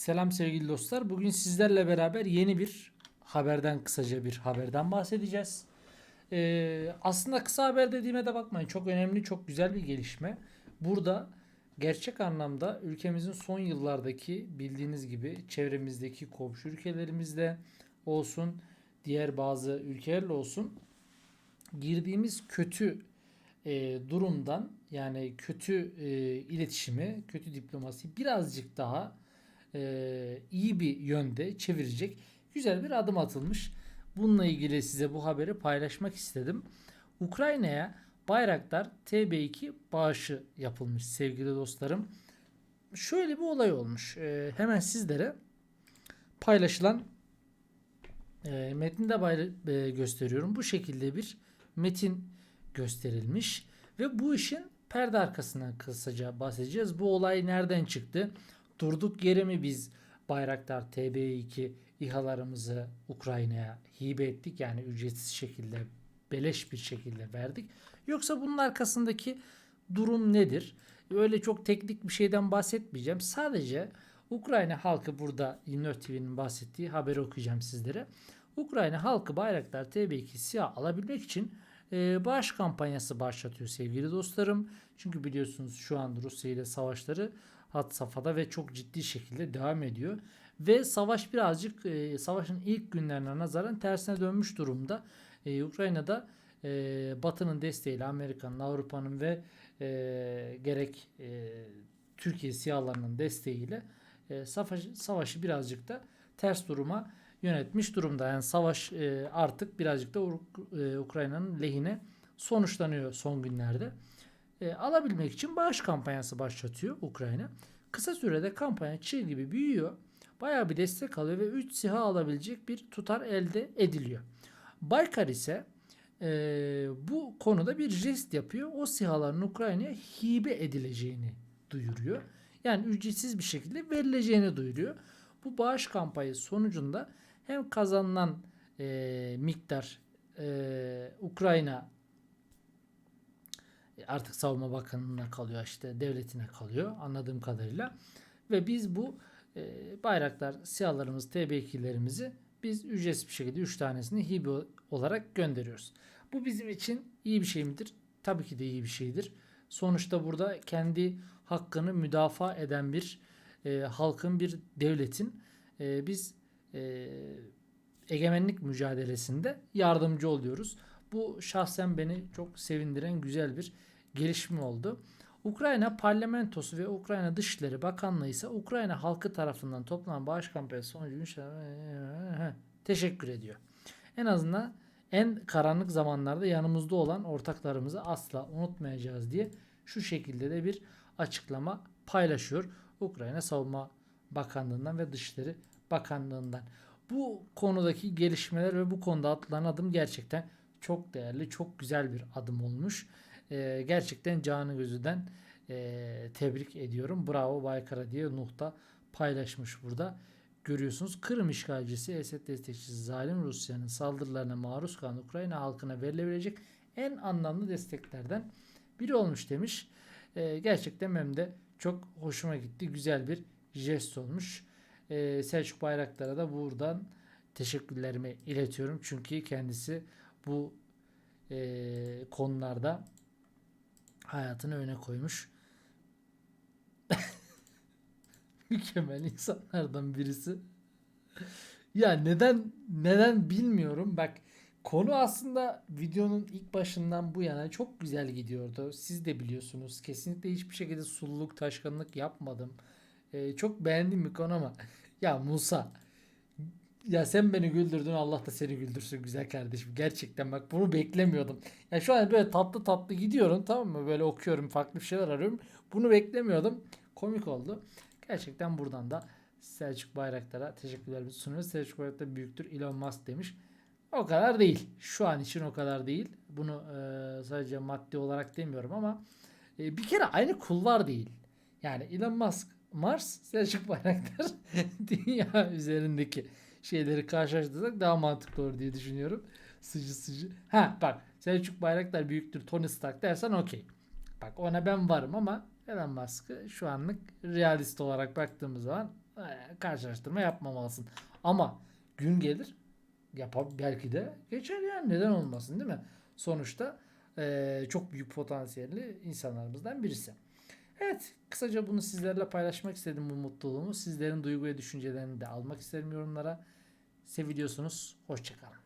Selam sevgili dostlar. Bugün sizlerle beraber yeni bir haberden kısaca bir haberden bahsedeceğiz. Ee, aslında kısa haber dediğime de bakmayın. Çok önemli, çok güzel bir gelişme. Burada gerçek anlamda ülkemizin son yıllardaki bildiğiniz gibi çevremizdeki komşu ülkelerimizde olsun, diğer bazı ülkelerle olsun girdiğimiz kötü e, durumdan yani kötü e, iletişimi, kötü diplomasi birazcık daha e, iyi bir yönde çevirecek güzel bir adım atılmış. Bununla ilgili size bu haberi paylaşmak istedim. Ukrayna'ya Bayraktar TB2 bağışı yapılmış sevgili dostlarım. Şöyle bir olay olmuş. E, hemen sizlere paylaşılan e, metninde e, gösteriyorum. Bu şekilde bir metin gösterilmiş ve bu işin perde arkasından kısaca bahsedeceğiz. Bu olay nereden çıktı? Durduk yere mi biz Bayraktar TB2 İHA'larımızı Ukrayna'ya hibe ettik yani ücretsiz şekilde beleş bir şekilde verdik. Yoksa bunun arkasındaki durum nedir? Öyle çok teknik bir şeyden bahsetmeyeceğim. Sadece Ukrayna halkı burada 24 TV'nin bahsettiği haberi okuyacağım sizlere. Ukrayna halkı Bayraktar TB2 siyah alabilmek için e, bağış kampanyası başlatıyor sevgili dostlarım. Çünkü biliyorsunuz şu an Rusya ile savaşları hat safhada ve çok ciddi şekilde devam ediyor. Ve savaş birazcık e, savaşın ilk günlerine nazaran tersine dönmüş durumda. E, Ukrayna'da e, Batı'nın desteğiyle Amerika'nın, Avrupa'nın ve e, gerek e, Türkiye siyahlarının desteğiyle e, savaş, savaşı birazcık da ters duruma yönetmiş durumda. Yani savaş e, artık birazcık da Uk- e, Ukrayna'nın lehine sonuçlanıyor son günlerde. E, alabilmek için bağış kampanyası başlatıyor Ukrayna. Kısa sürede kampanya çığ gibi büyüyor. Bayağı bir destek alıyor ve 3 siha alabilecek bir tutar elde ediliyor. Baykar ise e, bu konuda bir jest yapıyor. O sihaların Ukrayna'ya hibe edileceğini duyuruyor. Yani ücretsiz bir şekilde verileceğini duyuruyor. Bu bağış kampanyası sonucunda hem kazanılan e, miktar e, Ukrayna artık savunma bakanlığına kalıyor işte devletine kalıyor anladığım kadarıyla ve biz bu e, bayraklar siyahlarımız TB2'lerimizi biz ücretsiz bir şekilde 3 tanesini hibe olarak gönderiyoruz. Bu bizim için iyi bir şey midir? Tabii ki de iyi bir şeydir. Sonuçta burada kendi hakkını müdafaa eden bir e, halkın bir devletin e, biz e, egemenlik mücadelesinde yardımcı oluyoruz. Bu şahsen beni çok sevindiren güzel bir gelişme oldu. Ukrayna parlamentosu ve Ukrayna Dışişleri Bakanlığı ise Ukrayna halkı tarafından toplanan bağış kampanyası sonucu inşallah- teşekkür ediyor. En azından en karanlık zamanlarda yanımızda olan ortaklarımızı asla unutmayacağız diye şu şekilde de bir açıklama paylaşıyor Ukrayna Savunma Bakanlığı'ndan ve Dışişleri Bakanlığı'ndan. Bu konudaki gelişmeler ve bu konuda atılan adım gerçekten çok değerli, çok güzel bir adım olmuş. Ee, gerçekten canı gözüden e, tebrik ediyorum. Bravo Baykara diye Nuh da paylaşmış burada. Görüyorsunuz Kırım işgalcisi, Esed destekçisi zalim Rusya'nın saldırılarına maruz kalan Ukrayna halkına verilebilecek en anlamlı desteklerden biri olmuş demiş. Ee, gerçekten benim de çok hoşuma gitti. Güzel bir jest olmuş. Ee, Selçuk Bayraktar'a da buradan teşekkürlerimi iletiyorum. Çünkü kendisi bu e, konularda hayatını öne koymuş. Mükemmel insanlardan birisi. Ya neden neden bilmiyorum. Bak konu aslında videonun ilk başından bu yana çok güzel gidiyordu. Siz de biliyorsunuz. Kesinlikle hiçbir şekilde sululuk, taşkınlık yapmadım. Ee, çok beğendiğim bir konu ama ya Musa ya sen beni güldürdün Allah da seni güldürsün güzel kardeşim. Gerçekten bak bunu beklemiyordum. Ya şu an böyle tatlı tatlı gidiyorum tamam mı? Böyle okuyorum farklı bir şeyler arıyorum. Bunu beklemiyordum. Komik oldu. Gerçekten buradan da Selçuk Bayraktar'a teşekkürlerimizi sunuyoruz. Selçuk Bayraktar büyüktür Elon Musk demiş. O kadar değil. Şu an için o kadar değil. Bunu e, sadece maddi olarak demiyorum ama e, bir kere aynı kulvar değil. Yani Elon Musk Mars, Selçuk Bayraktar dünya üzerindeki şeyleri karşılaştırsak daha mantıklı olur diye düşünüyorum. Sıcı sıcı. Ha bak Selçuk Bayraktar büyüktür Tony Stark dersen okey. Bak ona ben varım ama Elon Musk'ı şu anlık realist olarak baktığımız zaman e, karşılaştırma yapmamalısın. Ama gün gelir yapar belki de geçer yani neden olmasın değil mi? Sonuçta e, çok büyük potansiyelli insanlarımızdan birisi. Evet kısaca bunu sizlerle paylaşmak istedim bu mutluluğumu. Sizlerin duygu ve düşüncelerini de almak isterim yorumlara. Seviliyorsunuz. Hoşçakalın.